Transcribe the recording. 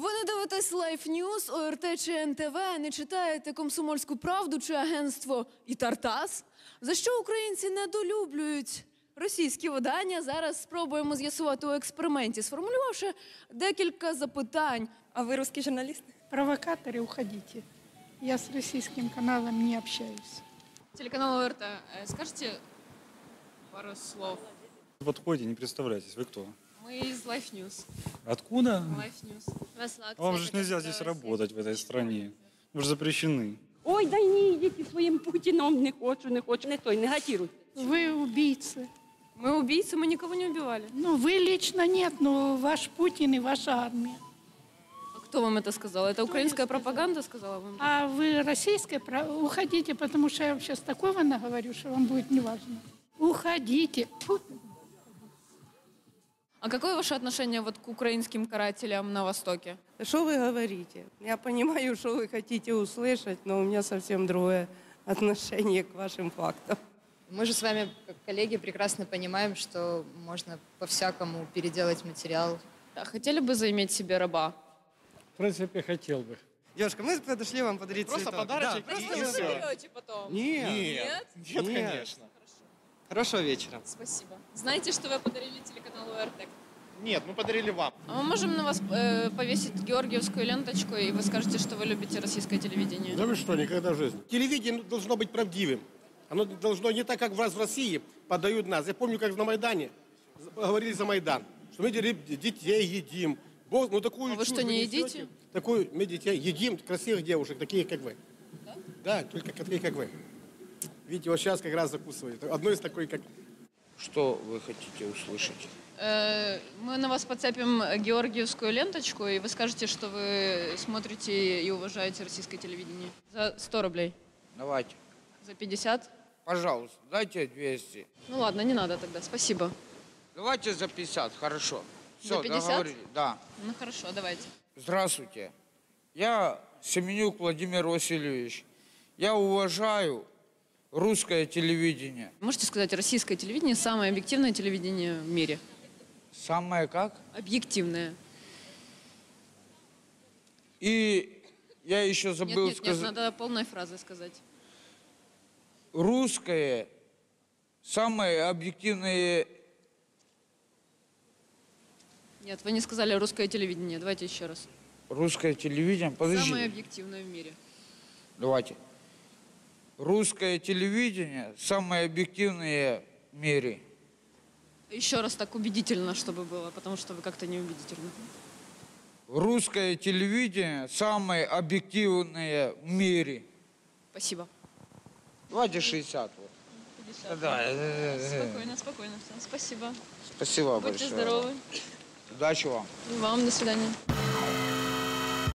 Ви не дивитесь Life News, ОРТ чи НТВ, не читаєте комсомольську правду чи агентство і Тартас. За що українці недолюблюють російські видання? Зараз спробуємо з'ясувати у експерименті, сформулювавши декілька запитань. А вы русский журналист? Провокаторы, уходите. Я с российским каналом не общаюсь. Телеканал ОРТ, э, скажите пару слов. Подходите, не представляйтесь, вы кто? Мы из Life News. Откуда? Life News. А Вам же ж нельзя здесь работать в этой стране. Вы же запрещены. Ой, да ні, йдіть своїм Путіном, не хочу, не хочу, не той, не гатіруй. Вы убийцы. Мы убийцы, мы никого не убивали. Ну, вы лично нет, но ваш Путин и ваша армия. А кто вам это сказал? Это украинская пропаганда сказала вам? А вы российская, про- уходите, потому что я вам сейчас такого наговорю, что вам будет неважно. Уходите. Фу. А какое ваше отношение вот к украинским карателям на Востоке? Что вы говорите? Я понимаю, что вы хотите услышать, но у меня совсем другое отношение к вашим фактам. Мы же с вами, как коллеги, прекрасно понимаем, что можно по-всякому переделать материал. А хотели бы заиметь себе раба? В принципе, хотел бы. Девушка, мы подошли вам подарить Просто цветок. подарочек Да, и- просто и берете. потом? Нет. Нет, нет, Нет. конечно. Хорошего вечера. Спасибо. Знаете, что вы подарили телеканалу РТ? Нет, мы подарили вам. А мы можем на вас э, повесить георгиевскую ленточку, и вы скажете, что вы любите российское телевидение? Да вы что, никогда в жизни. Телевидение должно быть правдивым. Оно должно не так, как в раз в России подают нас. Я помню, как на Майдане говорили за Майдан, что мы детей едим. Бог, ну такую А вы что, не несете. едите? Такую, мы детей едим, красивых девушек, таких, как вы. Да? Да, только таких, как вы. Видите, вот сейчас как раз закусывает. Одно из такой, как... Что вы хотите услышать? Э, мы на вас подцепим георгиевскую ленточку, и вы скажете, что вы смотрите и уважаете российское телевидение. За 100 рублей. Давайте. За 50? Пожалуйста, дайте 200. Ну ладно, не надо тогда, спасибо. Давайте за 50, хорошо. Все, За 50? договорились. Да. Ну хорошо, давайте. Здравствуйте. Я Семенюк Владимир Васильевич. Я уважаю русское телевидение. Можете сказать, российское телевидение самое объективное телевидение в мире? Самое как? Объективное. И я еще Нет, забыл нет, нет, сказать. надо полной фразой сказать. Русское самое объективное Нет, вы не сказали русское телевидение. Давайте еще раз. русское телевидение. Подожди. Самое объективное в мире. Давайте. Русское телевидение самое объективное в мире. Еще раз так убедительно, чтобы было, потому что вы как-то неубедительны. Русское телевидение самое объективное в мире. Спасибо. Давайте 60. Вот. 50. Да, да, да, да. Спокойно, спокойно. Спасибо. Спасибо Будьте большое. здоровы. Удачи вам. И вам до свидания.